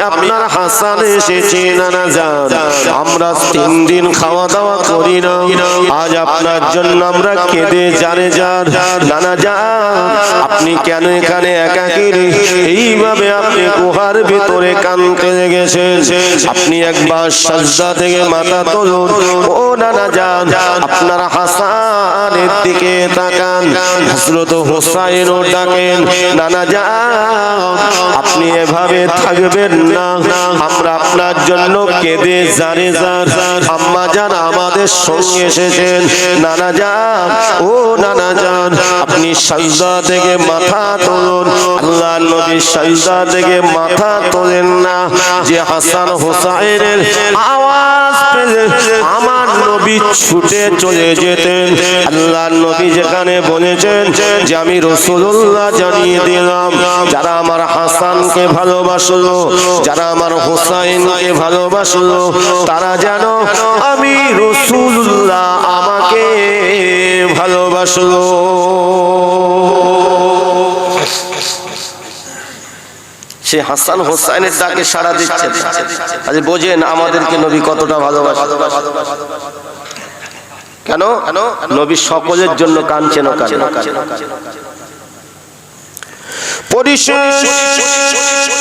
আপনার হাসান এসেছি নানা যা আমরা তিন দিন খাওয়া দাওয়া করি না। আজ আপনার জন্য আমরা কেঁদে জানে যান নানা যা আপনি কেন এখানে একাকি এইভাবে আপনি গুহার ভিতরে কানতে গেছেন আপনি একবার সাজদা থেকে মাথা তুলুন। ও নানা যান। আপনার হাসানের দিকে তাকান। হযরত হোসাইনও ডাকেন নানা যান। আপনি এভাবে থাকবেন না। আমরা আপনার জন্য কেঁদে জানে যান আম্মা যান আমাদের সঙ্গে এসেছেন। নানা যান, ও নানা যান, আপনি সাজদা থেকে মাথা তুলুন। আল্লাহ নবী সাজদা থেকে মাথা তোলেন না। যে হাসান হোসাইনের আওয়াজ পেলে আমার নবী ছুটে চলে যেতেন। আল্লাহ নবী যেখানে বলেছেন যে, আমি রসুল্লাহ জানিয়ে দিলাম, যারা আমার হাসানকে ভালোবাসলো, যারা আমার হোসাইনকে ভালোবাসলো, তারা যেন আমি রসুল্লাহ আমাকে ভালোবাসলো। সে হাসান হোসাইনের ডাকে সাড়া দিচ্ছে আজ বোঝেন আমাদেরকে নবী কতটা ভালোবাসে কেন? নবী সকলের জন্য কাঁদছেন পরিশেষ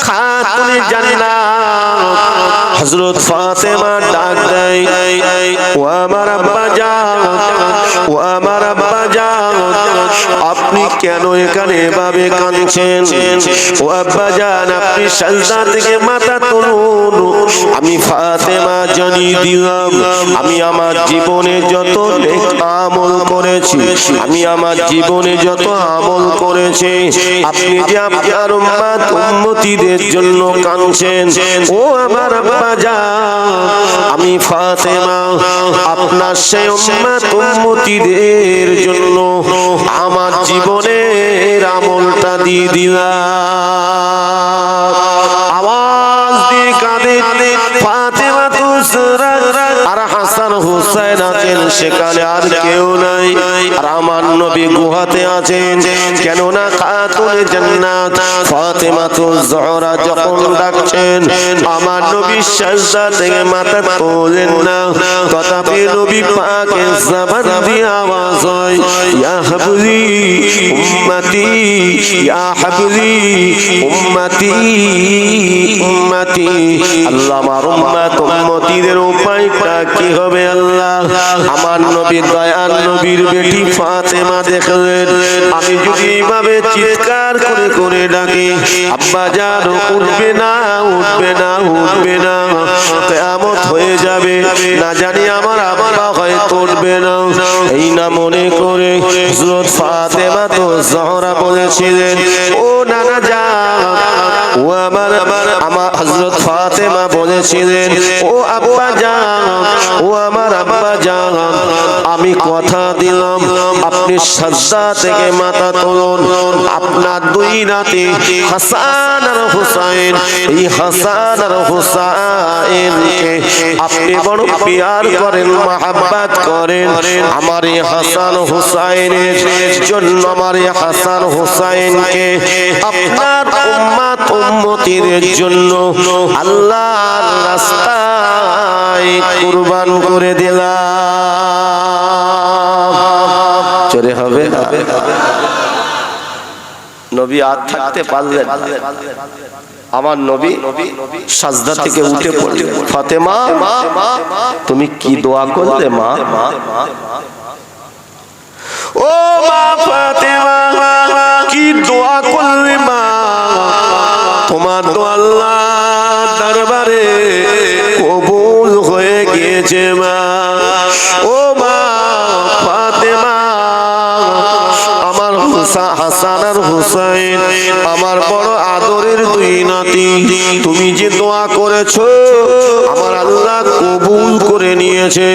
খাতুনে জান্নাত হযরত ফাতেমা ডাক দেয় ও আমার আব্বা যা ও আমার আব্বা যাও। আপনি কেন এখানে এভাবে কাঁদছেন? ও আব্বা যান আপনি সাজদা থেকে মাথা তুলুন। আমি ফাতেমা জানিয়ে দিলাম, আমি আমার জীবনে যত আমল করেছি, আমি আমার জীবনে যত আমল করেছি, আপনি যে আপনার উম্মত, উম্মতিদের জন্য কাঁদছেন। ও আমার আব্বা যান আমি ফাতেমা আপনার উম্মত উম্মতিদের জন্য আমার জীবনের আমলটা দিয়ে দিলাম। সেখানে আর কেউ নাই। আর আমার নবী গুহাতে আছেন। কেননা খাতুনে জান্নাত ফাতেমা তো জহরা যখন ডাকছেন আমার নবী সাজদা থেকে মাথা তোলেন না। তথাপি নবী পাকের জবান দিয়ে আওয়াজ হয় ইয়া হাবলি উম্মতি ইয়া হাবলি উম্মতি উম্মতি আল্লাহ আমার উম্মত উম্মতিদের কি হবে আল্লাহ। আমার নবী দয়াল নবীর বেটি ফাতেমা দেখলেন। আমি যদি এইভাবে চিৎকার করে করে ডাকি, আব্বা জান উঠবে না উঠবে না উঠবে না। কেয়ামত হয়ে যাবে, না জানি আমার আব্বা হয়তো উঠবে না। এই না মনে করে হযরত ফাতেমা তো জহরা বলেছিলেন, ও নানা যা ও আমার আমার হযরত ফাতেমা বলেছিলেন ও আব্বা জান ও আমার আব্বা জান আমি কথা দিলাম। আপনি সাজদা থেকে মাথা তুলুন। আপনার দুই নাতি হাসান আর হুসাইন। এই হাসান আর হুসাইনকে আপনি বড় পিয়ার করেন মহাব্বত করেন। আমার এই হাসান হুসাইনের জন্য আমার এই হাসান হুসাইনকে আপনার উম্মাত উম্মতির জন্য আল্লাহর রাস্তায় কুরবান করে দিলাম। চলে হবে। নবী আর থাকতে পারলেন আমার নবী সাজদা থেকে উঠে পড়লেন ফাতেমা, তুমি কি দোয়া করলে মা? ও মা ফাতেমা, কি দোয়া করলে মা? তোমার তো আল্লাহ দরবারে কবুল হয়ে গিয়েছে মা। ও করেছ, আমার আল্লাহ কবুল করে নিয়েছে।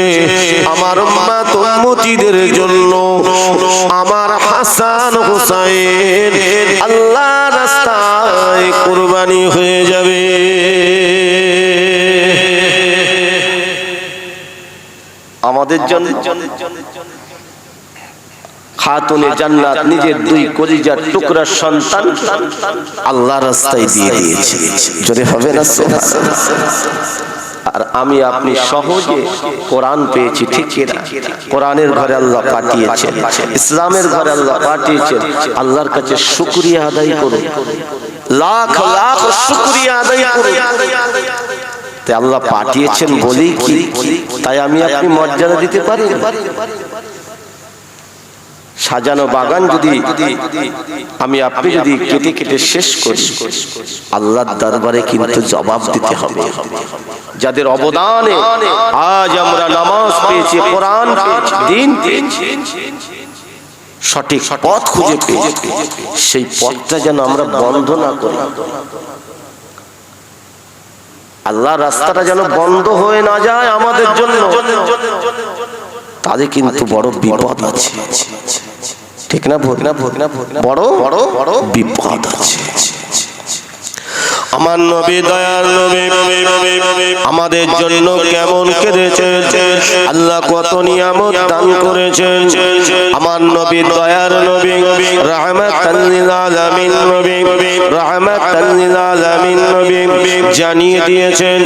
আমার মা তোমতিদের জন্য, আমার হাসান হুসাইন আল্লাহ রাস্তায় কুরবানি হয়ে যাবে। আমাদের জন্য খাতুনে জান্নাত নিজের দুই কলিজার টুকরা সন্তান আল্লাহ রাস্তায় দিয়ে দিয়েছে। যদি হবে না আর আমি আপনি সহজে কোরআন পেয়েছি ঠিক কোরআনের ঘরে আল্লাহ পাঠিয়েছেন। ইসলামের ঘরে আল্লাহ পাঠিয়েছেন। আল্লাহর কাছে শুকরিয়া আদায় করুন। লাখ লাখ শুকরিয়া আদায় করুন। তাই আল্লাহ পাঠিয়েছেন বলেই কি? তাই আমি আপনি মর্যাদা দিতে পারি সাজানো বাগান যদি আমি আপনি যদি কেটে কেটে শেষ করি আল্লাহর দরবারে কিন্তু জবাব দিতে হবে। যাদের অবদানে আজ আমরা নামাজ পেয়েছি কোরআন দিন সঠিক পথ খুঁজে পেয়েছি। সেই পথটা যেন আমরা বন্ধ না করি। আল্লাহ রাস্তাটা যেন বন্ধ হয়ে না যায় আমাদের জন্য। তাদের কিন্তু বড় বিপদ আছে। ঠিক না ভোগ না ভোগ না ভোগ না বড় বড় বড় বিপদ আছে। আমার নবী দয়াল নবী, আমাদের জন্য কেমন কেঁদেছেন? আল্লাহ কত নিয়ামত দান করেছেন। আমার নবী দয়ার নবী, রাহমাতাল লিল আলামিন নবী, রাহমাতাল লিল আলামিন নবী জানিয়ে দিয়েছেন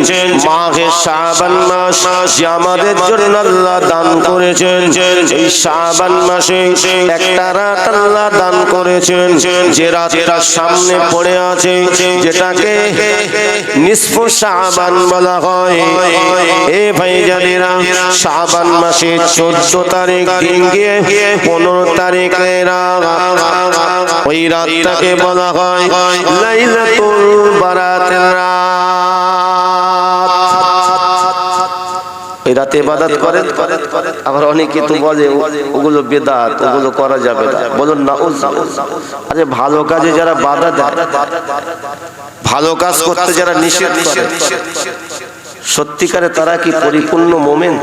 মাহে শাবান মাস যে আমাদের জন্য আল্লাহ দান করেছেন। এই শাবান মাসে একটা রাত আল্লাহ দান করেছেন। যে রাতটা সামনে পড়ে আছে, যেটাকে নিসফ শাবান বলা হয়। এ ভাই জানেরা শাবান মাসে চোদ্দ তারিখ গিয়ে পনেরো তারিখে ওই রাতটাকে বলা হয় লাইলাতুল রাত। ইবাদত করেন। আবার অনেকে তো বলে, ওগুলো বেদাত, ওগুলো করা যাবে না। বলুন না আরে ভালো কাজে যারা বাধা দেয়। ভালো কাজ করতে যারা নিষেধ করে। সত্যিকারে তারা কি পরিপূর্ণ মোমেন?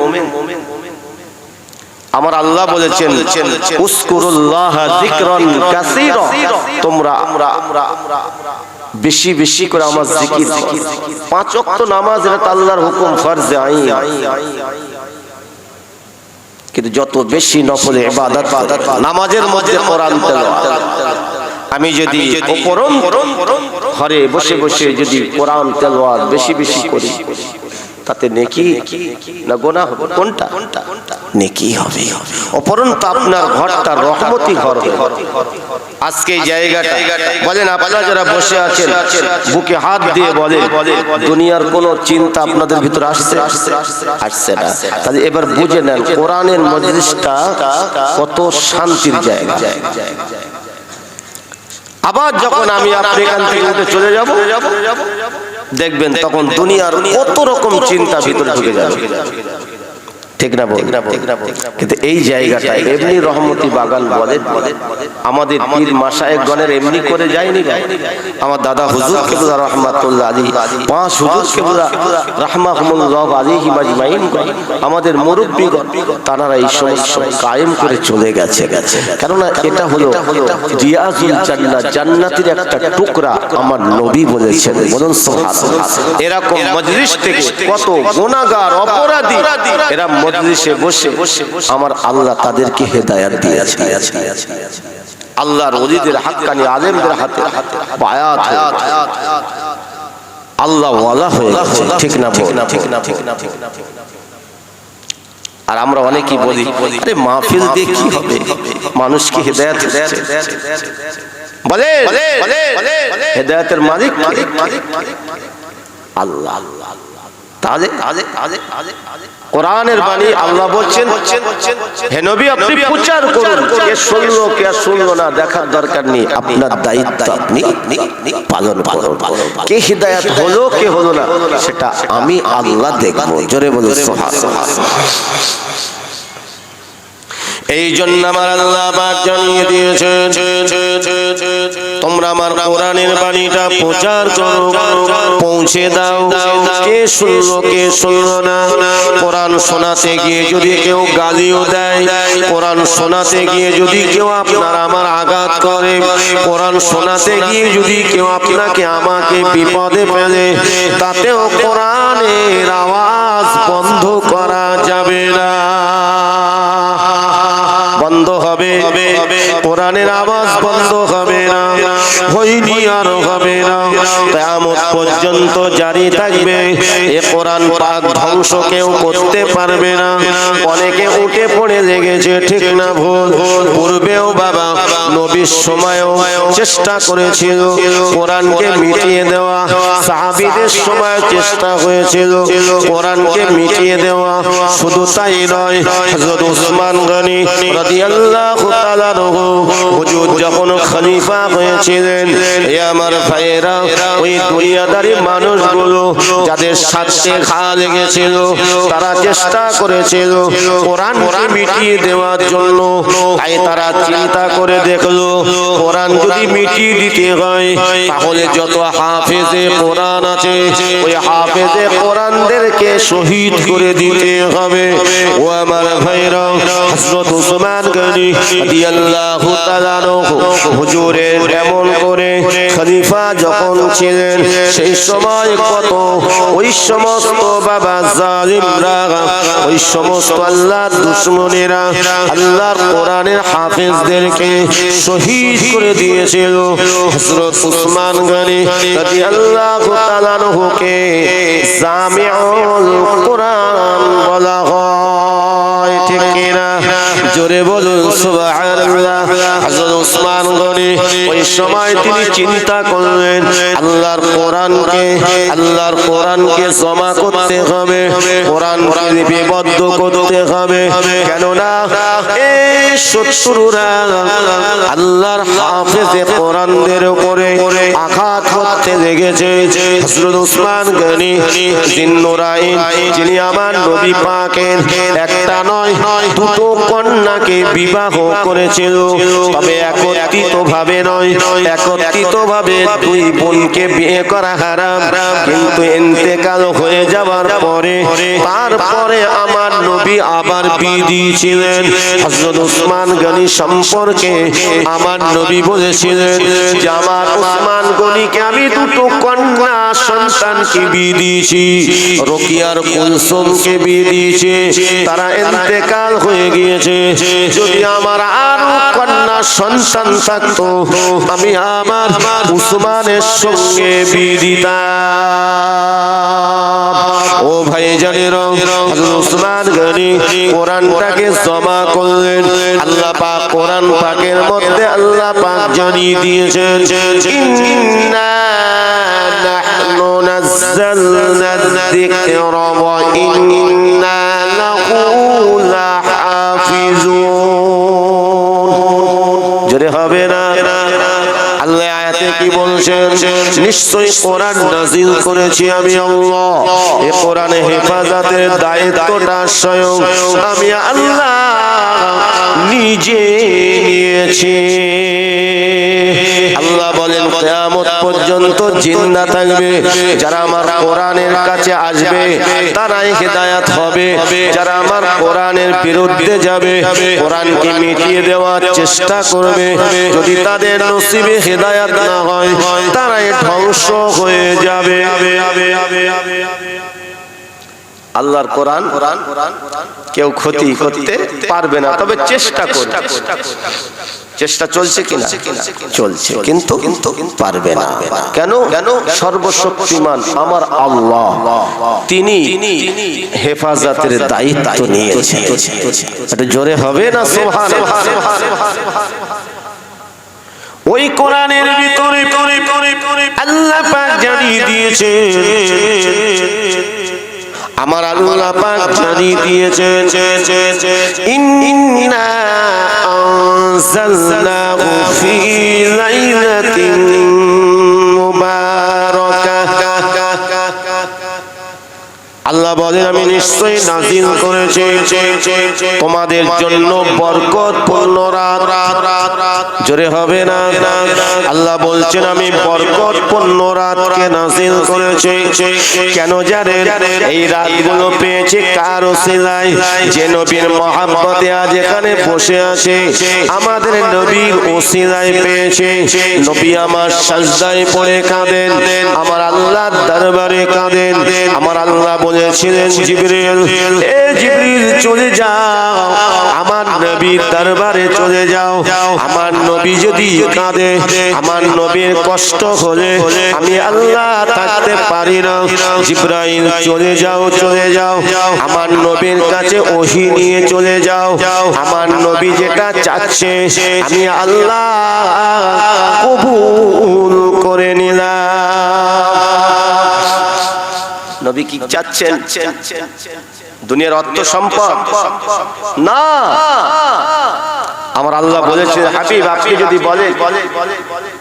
আমার আল্লাহ বলেছেন তোমরা বেশি বেশি করে আমার জিকির পাঁচ ওয়াক্ত নামাজ এটা আল্লাহর হুকুম ফরজে আইন। কিন্তু যত বেশি নফলে ইবাদত নামাজের মধ্যে কোরআন তেলাওয়াত। আমি যদি ঘরে বসে বসে যদি কোরআন তেলাওয়াত বেশি বেশি করি তাতে নেকি না গোনা হবে? কোনটা? নেকি হবে। অপরন্ত আপনার ঘরটা রহমতি ঘর আজকে জায়গাটা বলেন আপনারা যারা বসে আছেন বুকে হাত দিয়ে বলে দুনিয়ার কোন চিন্তা আপনাদের ভিতরে আসছে? আসছে না। তাহলে এবার বুঝে নেন কোরআনের মজলিসটা কত শান্তির জায়গা। আবার যখন আমি আপনি এখান থেকে উঠে চলে যাব দেখবেন তখন দুনিয়ার কত রকম চিন্তা ভিতরে ঢুকে যাবে। ঠিক না কিন্তু এই জায়গাটা এমনি রহমতি বাগান বলে আমাদের পীর এমনি করে যায়নি আমার দাদা হুজুর রহমাতুল্লাহ আলী পাঁচ হুজুর রাহমাহুমুল্লাহ মাজমাইন আমাদের মুরব্বিগণ তারা এই সমস্ত কায়েম করে চলে গেছে। গেছে। কেননা এটা হলো রিয়াজুল জান্নাত। জান্নাতের একটা টুকরা আমার নবী বলেছেন। বলুন এরকম মজলিস থেকে কত অপরাধী এরা মজলিসে বসে আমার আল্লাহ তাদেরকে হেদায়াত দিয়েছে। আল্লাহর ওলিদের হাক্কানি আলেমদের হাতে বায়াত আল্লাহ ওয়ালা হয়ে গেছে ঠিক না বল ঠিক না ঠিক না ঠিক না ঠিক না আর আমরা অনেকেই বলি আরে মাহফিল দিয়ে কি হবে? মানুষকে হেদায়াত বলে হেদায়াতের মালিক আল্লাহ আল্লাহ তাহলে কোরআনের বাণী আল্লাহ বলছেন হে নবী আপনি প্রচার করুন কে শুনলো কে শুনলো না দেখার দরকার নেই। আপনার দায়িত্ব আপনি পালন পালন কে হিদায়াত হলো কে হলো না সেটা আমি আল্লাহ দেখব। জোরে বলে সোহা এই জন্য আমার আল্লাহ পাক জানিয়ে দিয়েছেন, তোমরা আমার কোরআনের বাণীটা প্রচার করো, পৌঁছে দাও। কে শুনলো কে শুনলো না? কোরআন শোনাতে গিয়ে যদি কেউ গালিও দেয়, কোরআন শোনাতে গিয়ে যদি কেউ আপনার আমার আঘাত করে, কোরআন শোনাতে গিয়ে যদি কেউ আপনাকে আমাকে বিপদে ফেলে, তাতেও কোরআনের আওয়াজ পর্যন্ত জারি থাকবে। এ কোরআন পাক ধ্বংস কেউ করতে পারবে না। অনেকে উঠে পড়ে লেগেছে ঠিক না ভুল? পূর্বেও বাবা নবীর সময়ও চেষ্টা করেছিল, কোরআনকে মিটিয়ে দেওয়া, সাহাবিদের সময় চেষ্টা হয়েছিল, কোরআনকে মিটিয়ে দেওয়া, শুধু তাই নয়, হযরত গনি রাদিয়াল্লাহু তাআলা হুজুর যখন খলিফা হয়েছিলেন, এ আমার ভাইয়েরা, ওই দুনিয়াদারি মানুষগুলো যাদের সাথে ঘা লেগেছিল, তারা চেষ্টা করেছিল কোরআনকে মিটিয়ে দেওয়ার জন্য, তাই তারা চিন্তা করে দেখল কোরআন যদি মিটিয়ে দিতে হয় তাহলে যত হাফেজে কোরআন আছে ওই হাফেজে কোরআনদেরকে শহীদ করে দিতে হবে। ও আমার ভাইরা হযরত উসমান গনি রাদিয়াল্লাহু তাআলা হুজুরের এমন করে খলিফা যখন ছিলেন সেই সময় কত? ওই সমস্ত বাবা জালিমরা ওই সমস্ত আল্লাহর দুশমনেরা আল্লাহর কোরআনের হাফেজদেরকে শহীদ করে দিয়েছিল হযরত উসমান গনি রাদিয়াল্লাহু তাআলা কে জামিউল কোরআন বলা হয়, ঠিক কিনা? জোরে বলুন, সুবহানাল্লাহ। হযরত উসমান গনি, ওই সময় তিনি চিন্তা করলেন, আল্লাহর কোরআনকে আল্লাহর কোরআনকে জমা করতে হবে কোরআনকে লিপিবদ্ধ করতে হবে। কেননা, এই শত্রুরা আল্লাহর হাফেজে কোরআনদের উপরে আঘাত করতে লেগেছে। হযরত উসমান গনি, জিন্নুরাইন, যিনি আমার নবী পাকের একটা নয়, দুটো কন্যাকে বিবাহ করেছিল। তবে একত্রিত ভাবে নয় একত্রিত ভাবে দুই বোনকে বিয়ে করা হারাম। কিন্তু ইন্তেকাল হয়ে যাওয়ার পরে, তারপরে আমার নবী আবার বিয়ে দিয়েছিলেন। হযরত উসমান গনি সম্পর্কে আমার নবী বলেছিলেন যে, আমার উসমান গনিকে আমি দুটো কন্যা সন্তানকে বিয়ে দিয়েছি। রকিয়ার কুলসুমকে বিয়ে দিয়েছি। তারা ইন্তেকাল হয়ে গিয়েছে। যদি আমার আরও কন্যা সন্তান থাকতো, আমি আমার উসমানের সঙ্গে বিয়ে দিতাম ও ভাই জানের উসমান কোরআনটাকে জমা করলেন। আল্লাহ পাক কোরআন পাকের মধ্যে আল্লাহ পাক জানিয়ে দিয়েছেন হবে না। আল্লাহ আয়াতে কি বলছেন? নিশ্চয়ই কোরআন নাজিল করেছি আমি আল্লাহ। এ কোরআনে হেফাজতের দায়িত্বটা স্বয়ং আমি আল্লাহ নিজে নিয়েছি। আল্লাহ বলেন, কিয়ামত পর্যন্ত জিন্দা থাকবে। যারা আমার কোরআনের কাছে আসবে, তারাই হেদায়াত হবে। যারা আমার কোরআনের বিরুদ্ধে যাবে, কোরআনকে মিটিয়ে দেওয়ার চেষ্টা করবে। যদি তাদের নসিবে হেদায়াত না হয়, তারাই ধ্বংস হয়ে যাবে। আল্লাহর কোরআন কেউ ক্ষতি করতে পারবে না, তবে চেষ্টা করবে চেষ্টা চলছে কিনা? চলছে, কিন্তু কিন্তু পারবে না। কেন? কেন সর্বশক্তিমান আমার আল্লাহ, তিনি হেফাজতের দায়িত্ব নিয়েছেন এটা জোরে হবে না? সোহান ওই কোরআনের ভিতরে আল্লাহ পাক জানিয়ে দিয়েছেন আমার আল্লাহ পাক জানিয়ে দিয়েছেন ইন্না আনজালনাহু ফি লাইলাতিন আল্লাহ বলেন আমি নিশ্চয়ই নাজিল করেছি। তোমাদের জন্য বরকত পূর্ণ রাত। জোরে হবে না? আল্লাহ বলছেন আমি বরকত পূর্ণ রাতকে নাজিল করেছি। কেন জানেন? এই রাতগুলো পেয়েছে কার ওসিলাই যে নবীর মহাব্বতে আজ এখানে বসে আছে। আমাদের নবীর ওসিলাই পেয়েছে। নবী আমার সাজদায় পড়ে কাঁদেন। আমার আল্লাহ দরবারে কাঁদেন। আমার আল্লাহ বলেছিলেন জিবরিল, এ জিবরিল, চলে যাও। আমার নবীর দরবারে চলে যাও। আমার নবী যদি কাঁদে, আমার নবীর কষ্ট হলে আমি আল্লাহ থাকতে পারি না। জিব্রাইল, চলে যাও চলে যাও। আমার নবীর কাছে ওহি নিয়ে চলে যাও। আমার নবী যেটা চাচ্ছে, আমি আল্লাহ কবুল করে নিলাম। নবী কি চাচ্ছেন? দুনিয়ার অর্থ সম্পদ? না। আমার আল্লাহ বলেছে হাবিব আপনি যদি বলেন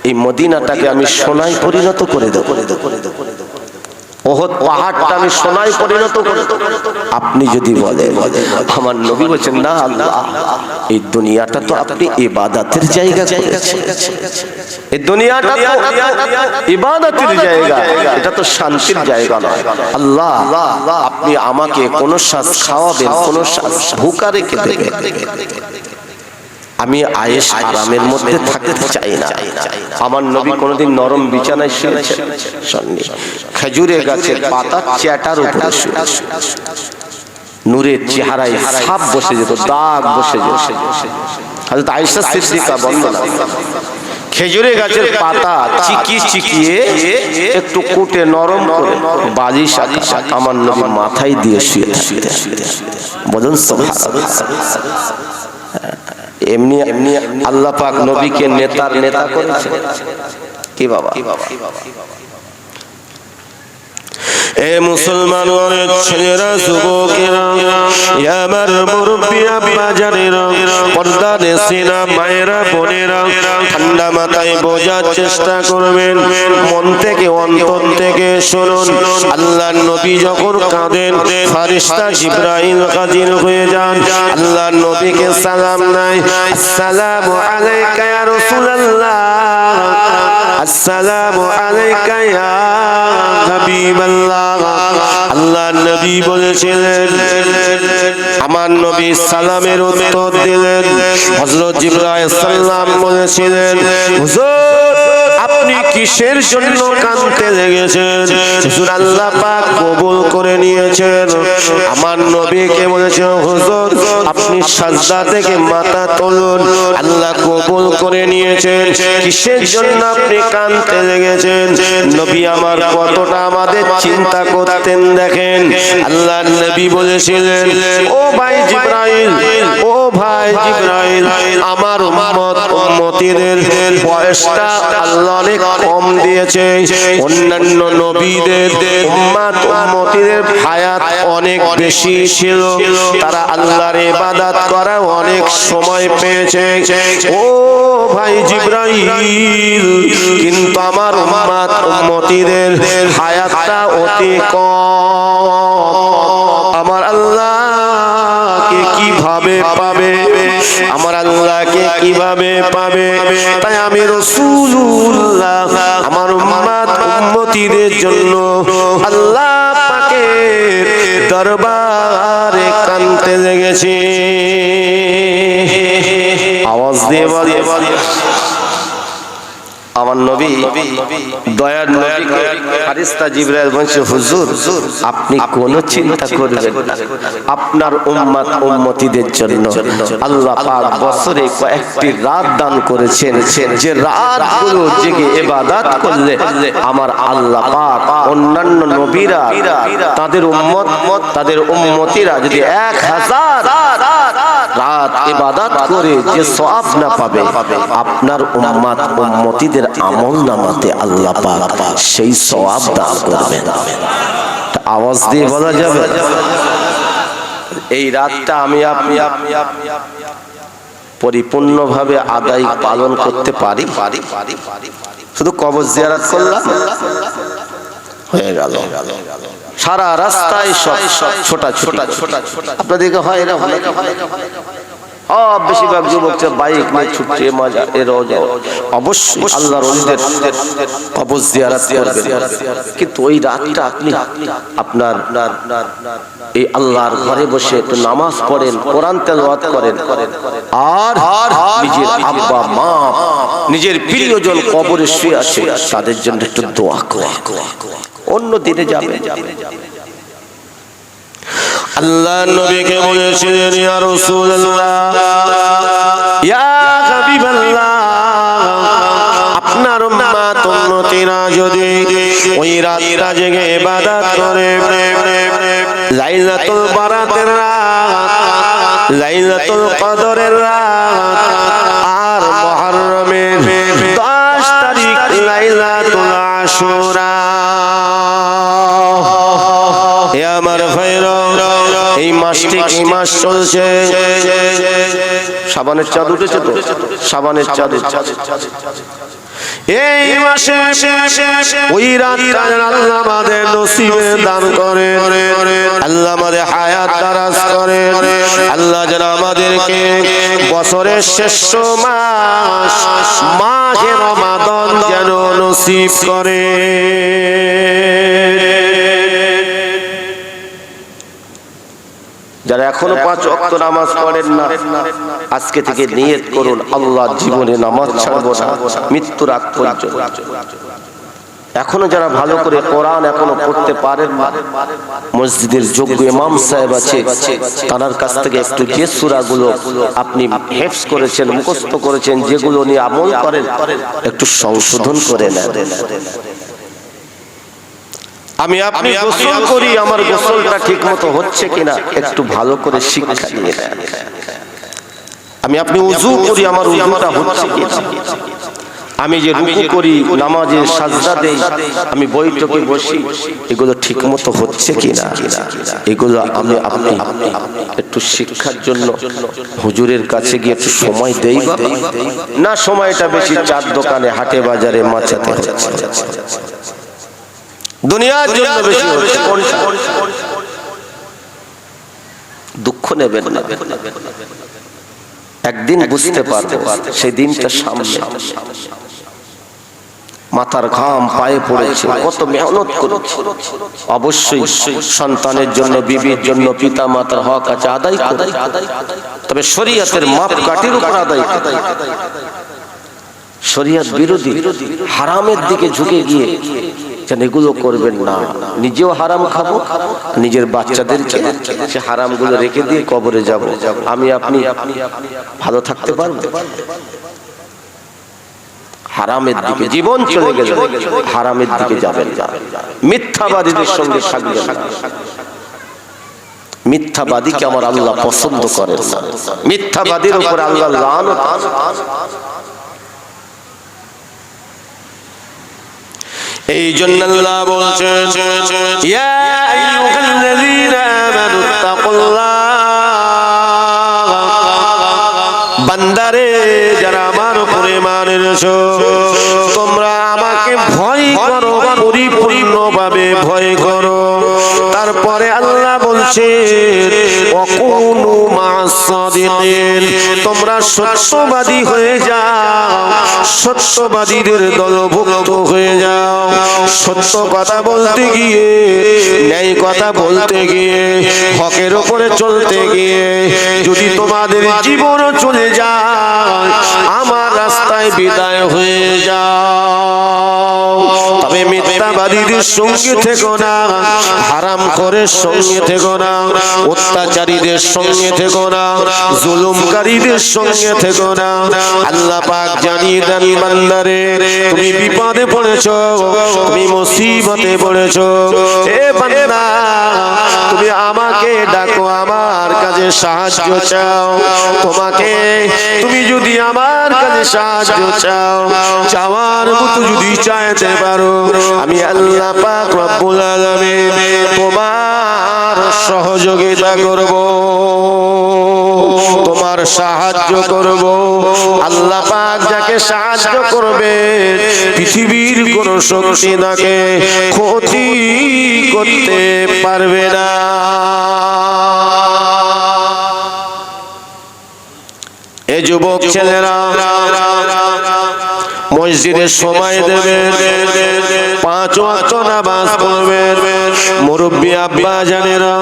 এই মদিনাটাকে আমি সোনায় পরিণত করে দেবো। পাহাড়টা আমি। আপনি যদি বলেন, আমার নবী বলছেন, না আল্লাহ দুনিয়াটা তো আপনি জায়গা জায়গা। এটা তো জায়গা নয়। আল্লাহ, আপনি আমাকে কোন শ্বাস খাওয়াবেন, কোন শ্বাস ভুকা রেখে দেবেন। আমি আয়েস আরামের মধ্যে থাকতে চাই না। আমার নবী কোনোদিন নরম বিছানায় শুয়েছেন। খেজুরের গাছের পাতা চ্যাটার উপরে নূরের চেহারায় সাপ বসে যেত, দাগ বসে যেত। আয়েশা সিদ্দিকা বর্ণনা খেজুরের গাছের পাতা চিকি চিকিয়ে একটু কুটে নরম করে আকাশ আমার নবী মাথায় দিয়ে শুয়ে থাকতেন। বলুন, সুবহানাল্লাহ। এমনি এমনি আল্লাহ পাক নবীকে নেতার নেতা করেছে। কি বাবা? এ মুসলমান অনেক ছেলেরা, যুবকেরা আমার মুরব্বী আব্বা জানেরা, পর্দা নেসিনা, মায়েরা, বোনেরা, ঠান্ডা মাথায় বোঝার চেষ্টা করবেন, মন থেকে, অন্তর থেকে শুনুন। আল্লাহ নবী যখন কাঁদেন, ফারিস্তা জিব্রাইল হাজির হয়ে যান। আল্লাহ নবীকে সালাম নাই। আসসালামু আলাইকা রাসূলুল্লাহ। আসসালামু আলাইকা ইয়া হাবিবাল্লাহ। আল্লাহ নবী বলেছিলেন, আমার নবী সালামের উত্তর দিলেন। হযরত জিবরাইল সাল্লাম বলেছিলেন, হুজুর কিসের জন্য কাঁদতে লেগেছেন? হুজুর আল্লাহ পাক কবুল করে নিয়েছেন। আমার নবীকে বলেছেন হুজুর, আপনি সাজদা থেকে মাথা তুলুন। আল্লাহ কবুল করে নিয়েছেন। কিসের জন্য আপনি কাঁদতে লেগেছেন? নবী আমার কতটা আমাদের চিন্তা করতেন দেখেন। আল্লাহ নবী বলেছিলেন, ও ভাই জিব্রাইল, ও জিব্রাইল আমার উম্মত উম্মতিদের বয়সটা আল্লাহ অনেক কম দিয়েছে। অন্যান্য নবীদের উম্মত উম্মতিদের হায়াত অনেক বেশি ছিল। তারা আল্লাহর ইবাদত করা অনেক সময় পেয়েছে। ও ভাই জিব্রাইল কিন্তু আমার উম্মত উম্মতিদের হায়াতটা অতি কম। আমার আল্লাহকে কীভাবে পাবে? আমার আল্লাহকে কীভাবে পাবে? তাই আমি রসুল্লাহ আমার উম্মত উম্মতিদের জন্য আল্লাহ পাকের দরবারে কানতে লেগেছি। আওয়াজ দিয়ে বলে। আমার নবী দয়ার নবীকে ফারিস্তা জিবরাইল বলছে হুজুর আপনি কোনো চিন্তা করবেন আপনার উম্মত উম্মতিদের জন্য আল্লাহ পাক বছরে কয়েকটি রাত দান করেছেন যে রাতগুলো জেগে ইবাদত করলে আমার আল্লাহ পাক অন্যান্য নবীরা তাদের উম্মত তাদের উম্মতিরা যদি এক হাজার রাত ইবাদত করে যে সওয়াব না পাবে আপনার উম্মত উম্মতিদের আমল নামাতে আল্লাহ পাক সেই সওয়াব দান করবেন। আওয়াজ দিয়ে বলা যাবে। এই রাতটা আমি আপনি পরিপূর্ণভাবে আদায় পালন করতে পারি। শুধু কবর জিয়ারাত করলাম। হয়ে গেল। সারা রাস্তায় সব সব ছোটা ছোটা ছোটা ছোটা আপনাদেরকে হয় এরা হয় সব বেশিরভাগ যুবক যে বাইক নিয়ে ছুটছে মজা এর অবশ্যই আল্লাহর অলিদের কবজ জিয়ারাত করবেন। কিন্তু ওই রাতটা আপনি, আপনার, এই আল্লাহর ঘরে বসে একটু নামাজ পড়েন, কোরআন তেলাওয়াত করেন। আর নিজের আব্বা, মা, নিজের প্রিয়জন কবরে শুয়ে আছে, তাদের জন্য একটু দোয়া করে অন্য দিনে যাবে আল্লাহ নবীকে বলেছিলেন, ইয়া রাসূলুল্লাহ, ইয়া হাবিবাল্লাহ, আপনার উম্মত উম্মতিরা যদি ওই রাতটা জেগে ইবাদত করে, লাইলাতুল বারাতের রাত, লাইলাতুল কদরের রাত, আর মুহররমের 10 তারিখ লাইলাতুল আশুরা আমার ভাইরা মাসটি এই মাস চলছে। সাবানের চাঁদ উঠেছে তো? সাবানের চাঁদ এই মাসে ওই রাতটা আল্লাহ আমাদের নসিবে দান করে। আল্লাহ আমাদের হায়াত দারাজ করে। আল্লাহ যেন আমাদেরকে বছরের শ্রেষ্ঠ মাস মাঘে রমাদন যেন নসিব করে। যারা এখনও পাঁচ অক্ত নামাজ পড়েন না আজকে থেকে নিয়ত করুন আল্লাহ জীবনে নামাজ ছাড়বো না মৃত্যুর আগ পর্যন্ত। এখনও যারা ভালো করে কোরআন এখনও পড়তে পারেন না মসজিদের যোগ্য ইমাম সাহেব আছে তার কাছ থেকে একটু যে সূরাগুলো আপনি হেফজ করেছেন মুখস্থ করেছেন যেগুলো নিয়ে আমল করেন একটু সংশোধন করে নেন। আমি আপনি গোসল করি আমার গোসলটা ঠিক মতো হচ্ছে কিনা একটু ভালো করে শিক্ষা নিয়ে নেন আমি আপনি উজু করি আমার উজুটা হচ্ছে কিনা? আমি যে রুকু করি নামাজে সাজদা দেই আমি বৈঠকে বসি এগুলো ঠিক মতো হচ্ছে কিনা? এগুলো আমি আপনি একটু শিক্ষার জন্য হুজুরের কাছে গিয়ে একটু সময় দেই না সময়টা বেশি চার দোকানে হাটে বাজারে মাচাতে হচ্ছে। দুনিয়ার জন্য বেশি দুঃখ নেবেন না। একদিন বুঝতে পারব সেই দিনটা সামনে। মাথার ঘাম পায়ে পড়েছে। কত মেহনত করেছে। অবশ্যই সন্তানের জন্য বিবির জন্য পিতা মাতার হক আছে আদায় করে তবে শরীয়তের মাপ কাঠির উপর আদায়। শরিয়াত বিরোধী হারামের দিকে ঝুঁকে গিয়ে যেন এগুলো করবেন না। নিজেও হারাম খাব নিজের বাচ্চাদেরকে সে হারামগুলো রেখে দিয়ে কবরে যাব। আমি আপনি ভালো থাকতে পারব হারামের দিকে জীবন চলে গেল হারামের দিকে যাবেন মিথ্যাবাদীদের সঙ্গে থাকবেন মিথ্যাবাদীকে আমার আল্লাহ পছন্দ করেন না। মিথ্যাবাদীর উপর আল্লাহ লানত এই জন্য আল্লাহ বলছে, ইয়া আইয়ুহাল্লাযীনা আমানুত্তাকুল্লাহ বান্দারে, যারা আমার উপরে মানেছো তোমরা আমাকে ভয় করো পরিপূর্ণভাবে ভয় করো। তারপরে আল্লাহ বলছে তোমরা সত্যবাদী হয়ে যাও, সত্যবাদীদের দলভুক্ত হয়ে যাও। সত্য কথা বলতে গিয়ে, ন্যায় কথা বলতে গিয়ে, হকের উপরে চলতে গিয়ে, যদি তোমাদের জীবন চলে যায়, আমার রাস্তায় বিদায় হয়ে যাও। মিথ্যাবাদীদের সঙ্গে থেকো না হারাম করে সঙ্গে থেকো না অত্যাচারীদের সঙ্গে থেকো না জুলুমকারীদের সঙ্গে থেকো না। আল্লাহ পাক জানিয়ে দেন বান্দারে তুমি বিপদে পড়েছো তুমি মুসিবতে পড়েছো। এ বান্দা তুমি আমাকে ডাকো আমার সাহায্য চাও। তোমাকে তুমি যদি আমার কাছে সাহায্য চাও চাওয়ার মতো যদি চাইতে পারো আমি আল্লাহ পাক রব্বুল আলামিন তোমার সহযোগিতা করব। তোমার সাহায্য করব। আল্লাহ পাক যাকে সাহায্য করবে পৃথিবীর কোন শক্তি তাকে ক্ষতি করতে পারবে না। যুবক ছেলেরা মসজিদের সময় দেবে পাঁচ ওয়াক্ত নামাজ পড়বে। মুরব্বী আব্বা জানেরা